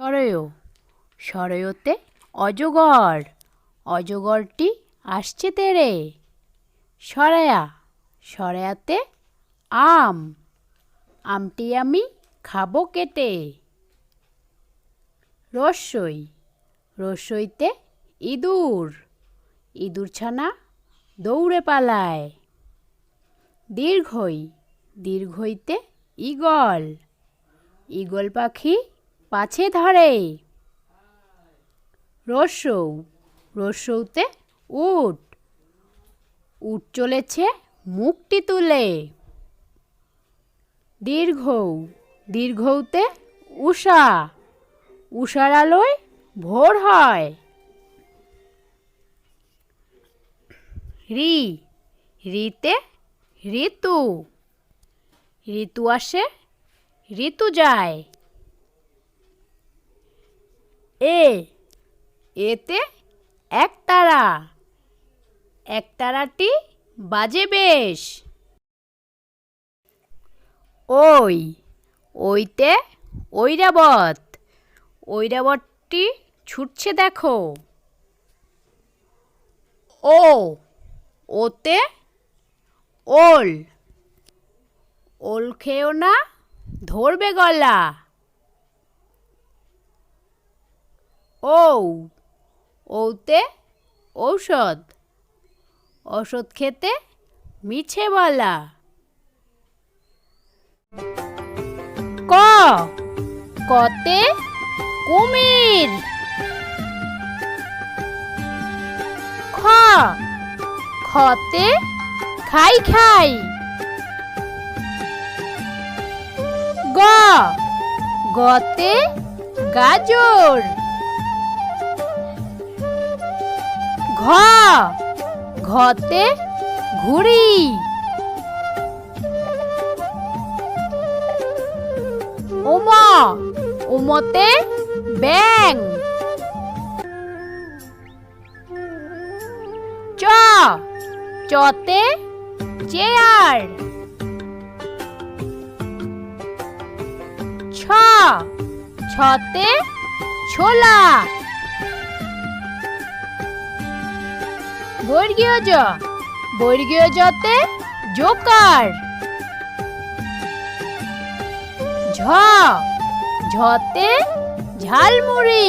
সরয় সরয়তে অজগর। অজগরটি আসছে তেরে সরায়া। সরায়াতে আম। আমটি আমি খাব কেটে। রস্যই রসইতে ইঁদুর। ইঁদুর ছানা দৌড়ে পালায়। দীর্ঘই। দীর্ঘইতে ঈগল। ঈগল পাখি পাছে ধরে। রস্যৌ রসৌতে উট। উট চলেছে মুখটি তুলে। দীর্ঘ, দীর্ঘৌতে উষা। উষার আলোয় ভোর হয়। রি, রিতে ঋতু। ঋতু আসে, ঋতু যায়। এ। এতে একতারা একতারাটি বাজে বেশ। ওই, ওইতে ঐরাবত। ঐরাবতটি ছুটছে দেখো। ও, ওতে ওল। ওল খেও না ধরবে গলা। ঔ ওতে ঔষধ ওষুধ খেতে মিছে বলা। ক, কতে কুমির। খ, খতে খাই খাই। গ, গতে গাজর। ঘ। ঘতে ঘুড়ি। উমা উমতে ব্যাং চ চতে চেয়ার। ছ ছতে ছোলা। বর্গীয় জ বর্গীয় জতে জোকার। ঝ। ঝতে ঝালমুড়ি।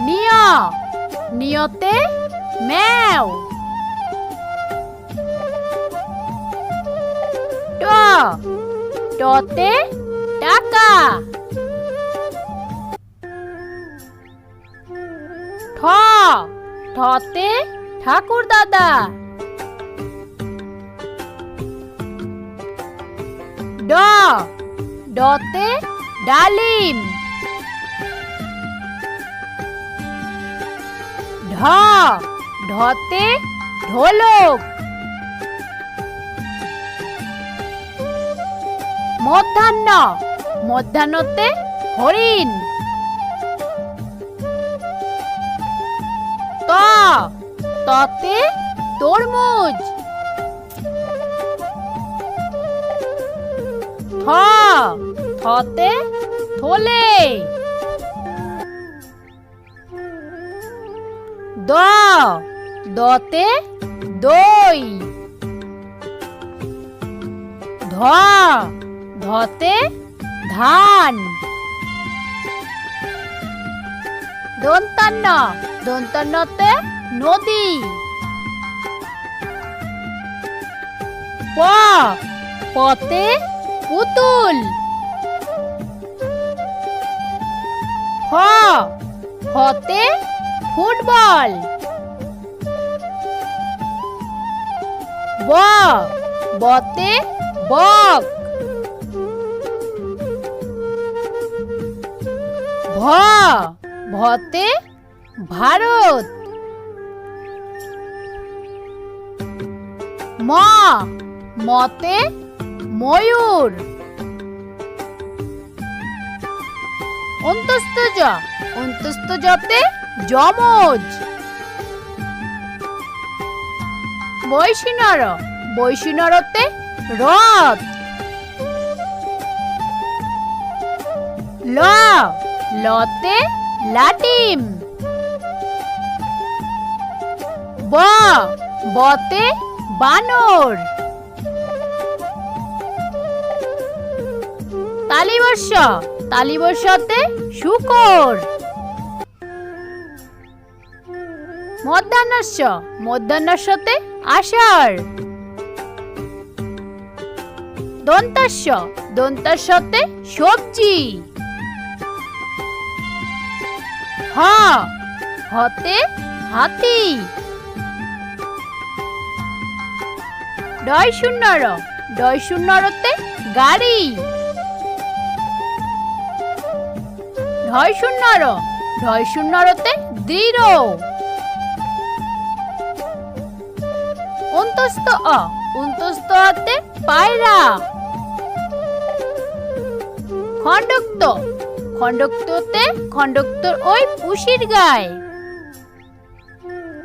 নিয়। নিয়তে ম্যাও। ট। টতে ঠতে ঠাকুর দাদা। ড ডতে ডালিম। ঢ ঢতে ঢোলক। মধ্যাহ্ন মধ্যাহ্নতে হরিণ। ত ততে তরমুজ থতে থলে। দ দতে দই। ধ ধতে ধান। দন্তান্ন। দন্তান্নতে নদী। প পতে পুতুল। ফ ফতে ফুটবল। ব বতে বক। ভ ভতে ভারত। ম, মতে ময়ূর। অন্তস্থ জ, অন্তস্থ জতে যমজ। বৈশিনর বৈশিনরতে রথ। ল, লতে লাটিম। ব, বতে বানর। তালিবর্ষ, তালিবর্ষতে শুকর। মধ্যাহ্নস্য, মধ্যাহ্নস্যতে আষাঢ়। দন্তাস্য দন্তাস্যতে সবজি। হ, হতে হাতি। ডয় শূন্য র ডয় শূন্যরতে গাড়ি। ঢয় শূন্য র ঢয় শূন্য রতে দৃঢ় অন্তস্থ অ। অন্তস্থ অতে পায়রা। খণ্ডক্ত। খণ্ডক্ততে খণ্ডক্তর ওই পুষির গায়।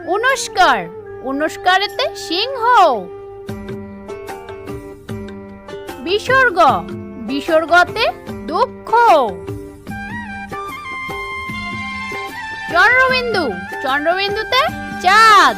উনস্কার উনস্কারেতে সিংহ। বিসর্গ। বিসর্গতে দুঃখ। চন্দ্রবিন্দু। চন্দ্রবিন্দুতে চাঁদ।